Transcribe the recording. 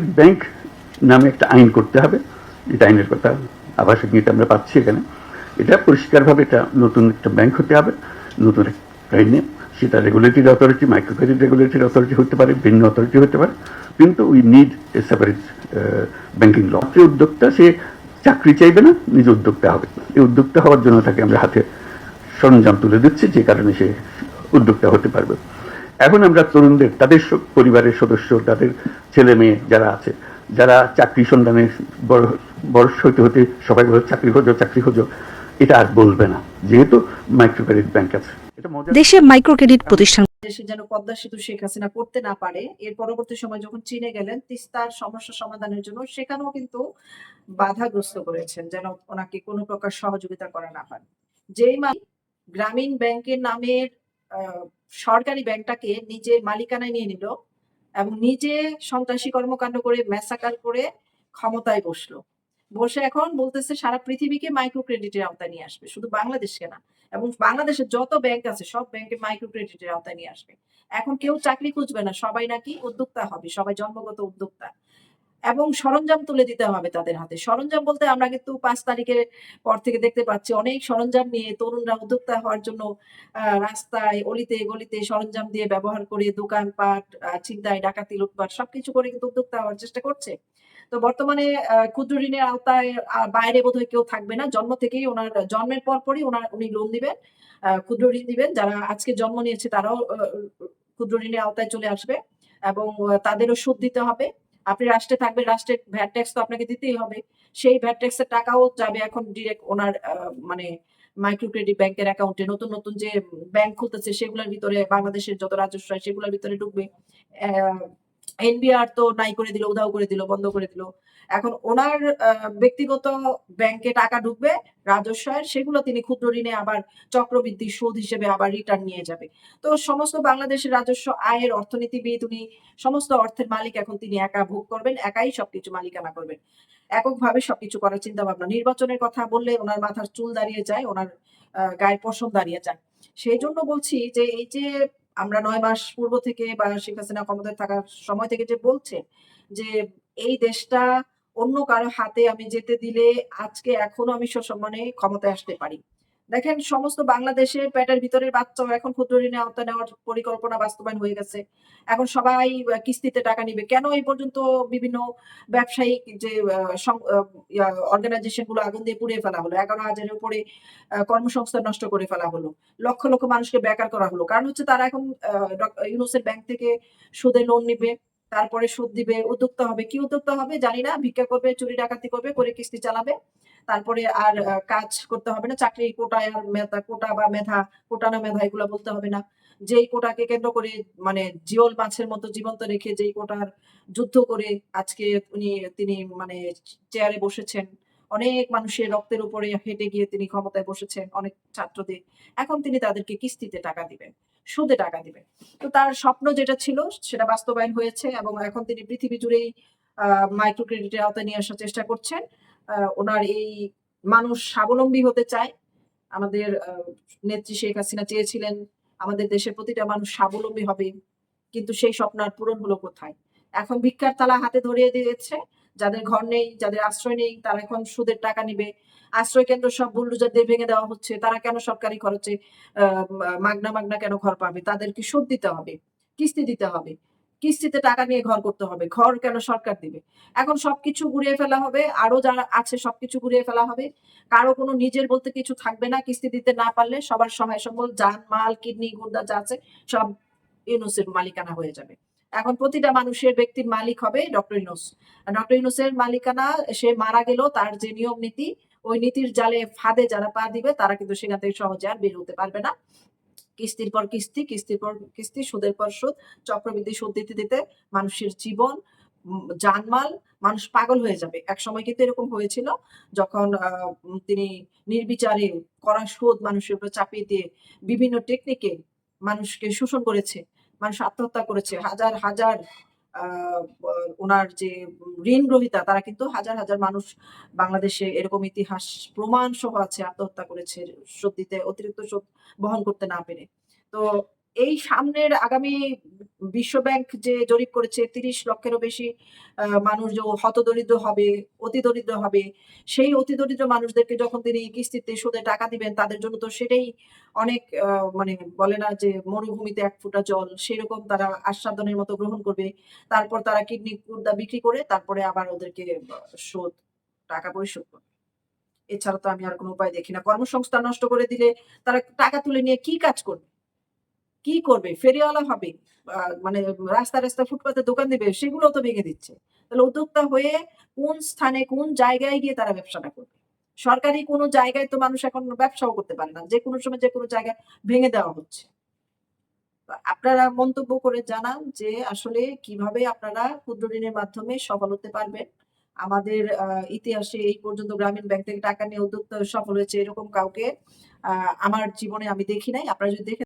Microcredit bank নামে একটা আইন করতে হবে। এটা আইনের কথা আবাসিক নীতি আমরা পাচ্ছি এখানে। এটা পরিষ্কারভাবে এটা নতুন একটা ব্যাংক হতে হবে, নতুন একটা আইনে। সেটা regulatory authority microcredit regulatory authority হতে পারে, ভিন্ন অথরিটি হতে পারে। কিন্তু we need a separate banking law যে উদ্যোক্তা, সে চাকরি চাইবে না, নিজ উদ্যোক্তা হবে। এই উদ্যোক্তা হওয়ার জন্য তাকে আমরা হাতে সরঞ্জাম তুলে দিচ্ছি, যে কারণে সে উদ্যোক্তা হতে পারবে। এখন আমরা তরুণদের তাদের পরিবারের সদস্য তাদের ছেলে মেয়ে যারা আছে যারা চাকরি সন্ধানে বড় বয়স হতে হতে সবাই বলে চাকরি খোঁজো চাকরি খোঁজো এটা আর বলবে না যেহেতু মাইক্রো ক্রেডিট ব্যাংক আছে। দেশে মাইক্রো ক্রেডিট প্রতিষ্ঠান দেশে যেন পদ্মা সেতু শেখ হাসিনা করতে না পারে এর পরবর্তী সময় যখন চীনে গেলেন তিস্তার সমস্যা সমাধানের জন্য সেখানেও কিন্তু বাধাগ্রস্ত করেছেন যেন ওনাকে কোনো প্রকার সহযোগিতা করা না হয়। যেই মা গ্রামীণ ব্যাংকের নামের সরকারি ব্যাংকটাকে নিজের মালিকানায় নিয়ে নিল এবং নিজে সন্ত্রাসী কর্মকাণ্ড করে ম্যাসাকার করে ক্ষমতায় বসল। বসে এখন বলতেছে সারা পৃথিবীকে মাইক্রো ক্রেডিটের আওতায় নিয়ে আসবে, শুধু বাংলাদেশকে না, এবং বাংলাদেশের যত ব্যাংক আছে সব ব্যাংকে মাইক্রো ক্রেডিটের আওতায় নিয়ে আসবে। এখন কেউ চাকরি খুঁজবে না, সবাই নাকি উদ্যোক্তা হবে, সবাই জন্মগত উদ্যোক্তা। এবং সরঞ্জাম তুলে দিতে হবে তাদের হাতে। সরঞ্জাম বলতে আমরা কিন্তু পাঁচ তারিখের পর থেকে দেখতে পাচ্ছি, অনেক সরঞ্জাম নিয়ে তরুণরা উদ্যোক্তা হওয়ার জন্য রাস্তায়, অলিতে, গলিতে সরঞ্জাম দিয়ে ব্যবহার করে দোকানপাট ছিনতাই, ডাকাতি, লুটপাট সবকিছু করে কিন্তু উদ্যোক্তা হওয়ার চেষ্টা করছে। তো বর্তমানে ক্ষুদ্র ঋণের আওতায় বাইরে বোধহয় কেউ থাকবে না। জন্ম থেকেই ওনার, জন্মের পর পরই ওনার, উনি লোন দিবেন ক্ষুদ্র ঋণ দিবেন। যারা আজকে জন্ম নিয়েছে তারাও ক্ষুদ্র ঋণের আওতায় চলে আসবে এবং তাদেরও সুদ দিতে হবে। আপনি রাষ্ট্রে থাকবেন, রাষ্ট্রের ভ্যাট ট্যাক্স তো আপনাকে দিতেই হবে। সেই ভ্যাট ট্যাক্সের টাকাও যাবে এখন ডিরেক্ট ওনার মানে মাইক্রো ক্রেডিট ব্যাংকের অ্যাকাউন্টে নতুন নতুন যে ব্যাংক খুলতেছে, সেগুলোর ভিতরে বাংলাদেশের যত রাজস্ব হয়, সেগুলোর ভিতরে ঢুকবে। এনবিআর তো নাই করে দিল উধাও করে দিল বন্ধ করে দিল। এখন ওনার ব্যক্তিগত ব্যাংকে টাকা ঢুকবে রাজস্ব আয়ের, সেগুলো তিনি ক্ষুদ্র ঋণে আবার চক্রবৃদ্ধি সুদ হিসেবে আবার রিটার্ন নিয়ে যাবে। তো সমস্ত বাংলাদেশের রাজস্ব আয়ের অর্থনীতিবিদ উনি সমস্ত অর্থের মালিক এখন তিনি একা ভোগ করবেন একাই সবকিছু মালিকানা করবেন। এককভাবে সবকিছু করার চিন্তা ভাবনা নির্বাচনের কথা বললে ওনার মাথার চুল দাঁড়িয়ে যায় ওনার গায়ের পশম দাঁড়িয়ে যায়। সেই জন্য বলছি যে এই যে আমরা নয় মাস পূর্ব থেকে বা শেখ হাসিনা ক্ষমতায় থাকার সময় থেকে যে বলছে যে এই দেশটা অন্য কারও হাতে আমি যেতে দিলে আজকে এখনও আমি সসম্মানে ক্ষমতায় আসতে পারি। দেখেন, সমস্ত বাংলাদেশের পেটের ভিতরের বাচ্চাও এখন ক্ষুদ্র ঋণে আওতা নেওয়ার পরিকল্পনা বাস্তবায়ন হয়ে গেছে। এখন সবাই কিস্তিতে টাকা নিবে। কেন এই পর্যন্ত বিভিন্ন ব্যবসায়িক যে অর্গানাইজেশনগুলো আগুন দিয়ে পুড়িয়ে ফেলা হলো? এগারো হাজারের উপরে কর্মসংস্থান নষ্ট করে ফেলা হলো। লক্ষ লক্ষ মানুষকে বেকার করা হলো। কারণ হচ্ছে তারা এখন ডক- ব্যাংক থেকে সুদে লোন নিবে। তারপরে সুদ দিবে, উদ্যোক্তা হবে। কি উদ্যোক্তা হবে? জানি না, ভিক্ষা করবে, চুরি ডাকাতি করবে, করে কিস্তি চালাবে। তারপরে আর কাজ করতে হবে না, চাকরি কোটায় আর মেধা, কোটা বা মেধা কোটা না মেধা এগুলো বলতে হবে না। যেই কোটাকে কেন্দ্র করে মানে জিওল মাছের মতো জীবন্ত রেখে যেই কোটার যুদ্ধ করে আজকে উনি, তিনি মানে চেয়ারে বসেছেন। অনেক মানুষের রক্তের উপরে হেঁটে গিয়ে তিনি ক্ষমতায় বসেছেন অনেক ছাত্রদের। এখন তিনি তাদেরকে কিস্তিতে টাকা দিবেন। সুদে টাকা দিবেন। তো তার স্বপ্ন যেটা ছিল, সেটা বাস্তবায়ন হয়েছে এবং এখন তিনি পৃথিবী জুড়েই মাইক্রো ক্রেডিটের আওতায় নিয়ে আসার চেষ্টা করছেন। ওনার এই মানুষ স্বাবলম্বী হতে চায়। আমাদের নেত্রী শেখ হাসিনা চেয়েছিলেন, আমাদের দেশের প্রতিটা মানুষ স্বাবলম্বী হবে, কিন্তু সেই স্বপ্ন আর পূরণ হলো কোথায়? এখন ভিক্ষার তালা হাতে ধরিয়ে দিয়েছে। যাদের ঘর নেই, যাদের আশ্রয় নেই, তারা এখন সুদের টাকা নিবে। আশ্রয় কেন্দ্র সব বুল্ডুজার দিয়ে ভেঙে দেওয়া হচ্ছে। তারা কেন সরকারি খরচে মাগনা মাগনা কেন ঘর পাবে? তাদেরকে সুদ দিতে হবে, কিস্তি দিতে হবে। কিস্তিতে টাকা নিয়ে ঘর করতে হবে। ঘর কেন সরকার দিবে? এখন সবকিছু ঘুরিয়ে ফেলা হবে। আরও যারা আছে, সবকিছু ঘুরিয়ে ফেলা হবে। কারও কোনো নিজের বলতে কিছু থাকবে না কিস্তি দিতে না পারলে সবার সহায় সম্বল যান, মাল, কিডনি গুর্দা যা আছে, সব ইউনুসের মালিকানা হয়ে যাবে। এখন প্রতিটা মানুষের ব্যক্তির মালিক হবে ডক্টর ইউনুস। ডক্টর ইউনুসের মালিকানা, সে মারা গেল তার যে নিয়ম নীতি, ওই নীতির জালে ফাঁদে যারা পা দিবে, তারা কিন্তু সেখান থেকে সহজে আর বের হতে পারবে না। কিস্তির পর কিস্তি, কিস্তির পর কিস্তি, সুদের পর সুদ, চক্রবৃদ্ধি, সুদ দিতে দিতে মানুষের জীবন জানমাল, মানুষ পাগল হয়ে যাবে। এক সময় কিন্তু এরকম হয়েছিল, যখন তিনি নির্বিচারে করা সুদ মানুষের উপর চাপিয়ে দিয়ে বিভিন্ন টেকনিকে মানুষকে শোষণ করেছে। মানুষ আত্মহত্যা করেছে। হাজার হাজার ওনার যে ঋণ গ্রহিতা, তারা কিন্তু হাজার হাজার মানুষ বাংলাদেশে এরকম ইতিহাস প্রমাণ সহ আছে, আত্মহত্যা করেছে সর্দিতে অতিরিক্ত বহন করতে না পেরে। তো এই সামনের আগামী বিশ্ব ব্যাংক যে জরিপ করেছে ৩০ লক্ষেরও বেশি মানুষ যে হতদরিদ্র হবে, অতি দরিদ্র হবে। সেই অতি দরিদ্র মানুষদেরকে যখন তিনি কিস্তিতে সুদে টাকা দিবেন তাদের জন্য তো সেটাই অনেক মানে বলে না যে মরুভূমিতে এক ফুটা জল সেরকম তারা আস্বাদনের মতো গ্রহণ করবে। তারপর তারা কিডনি গুর্দা বিক্রি করে তারপরে আবার ওদেরকে শোধ টাকা পরিশোধ করবে। এছাড়া তো আমি আর কোনো উপায় দেখি না। কর্মসংস্থান নষ্ট করে দিলে তারা টাকা তুলে নিয়ে কি কাজ করবে? কি করবে? ফেরিওয়ালা হবে। মানে রাস্তায়, রাস্তায় ফুটপাতে দোকান দিবে সেগুলো তো ভেঙে দিচ্ছে। তাহলে উদ্যোক্তা হয়ে কোন স্থানে কোন জায়গায় গিয়ে তারা ব্যবসাটা করবে? সরকারি কোন জায়গায় তো মানুষ এখন ব্যবসাও করতে পারে না। যেকোনো সময় যেকোনো জায়গায় ভেঙে দেওয়া হচ্ছে। আপনারা মন্তব্য করে জানান যে আসলে কীভাবে আপনারা ক্ষুদ্র ঋণের মাধ্যমে সফল হতে পারবেন। আমাদের ইতিহাসে এই পর্যন্ত গ্রামীণ ব্যাংক থেকে টাকা নিয়ে উদ্যোক্তা সফল হয়েছে এরকম কাউকে আমার জীবনে আমি দেখি নাই। আপনারা যদি দেখে